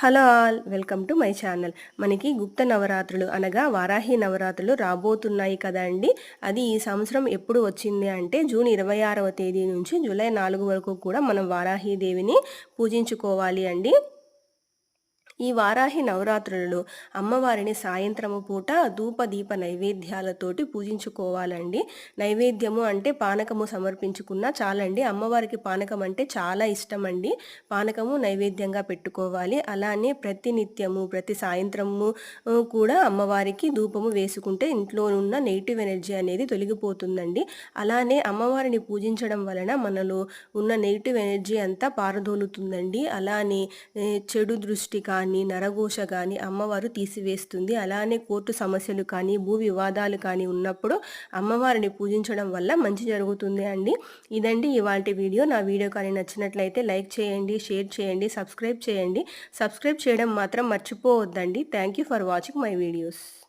Hello all welcome to my channel. మనకి గుప్త నవరాత్రులు అనగా వారాహి నవరాత్రులు రాబోతున్నాయి కదా అండి. అది ఈ సంవత్సరం ఎప్పుడు వచ్చింది అంటే జూన్ ఇరవై ఆరవ తేదీ నుంచి జూలై నాలుగు వరకు కూడా మనం వారాహి దేవిని పూజించుకోవాలి అండి. ఈ వారాహి నవరాత్రులలో అమ్మవారిని సాయంత్రము పూట ధూప దీప నైవేద్యాలతోటి పూజించుకోవాలండి. నైవేద్యము అంటే పానకము సమర్పించుకున్నా చాలండి. అమ్మవారికి పానకం అంటే చాలా ఇష్టం అండి పానకము నైవేద్యంగా పెట్టుకోవాలి. అలానే ప్రతి నిత్యము ప్రతి సాయంత్రము కూడా అమ్మవారికి ధూపము వేసుకుంటే ఇంట్లో ఉన్న నెగిటివ్ ఎనర్జీ అనేది తొలగిపోతుందండి. అలానే అమ్మవారిని పూజించడం వలన మనలో ఉన్న నెగిటివ్ ఎనర్జీ అంతా పారదోలుతుందండి. అలానే చెడు దృష్టి కానీ కానీ నరఘోష కానీ అమ్మవారు తీసివేస్తుంది. అలానే కోర్టు సమస్యలు కానీ భూ వివాదాలు కానీ ఉన్నప్పుడు అమ్మవారిని పూజించడం వల్ల మంచి జరుగుతుంది అండి. ఇదండి ఇవాళ వీడియో. నా వీడియో కానీ నచ్చినట్లయితే లైక్ చేయండి షేర్ చేయండి సబ్స్క్రైబ్ చేయండి. సబ్స్క్రైబ్ చేయడం మాత్రం మర్చిపోవద్దండి. Thank you for watching my videos.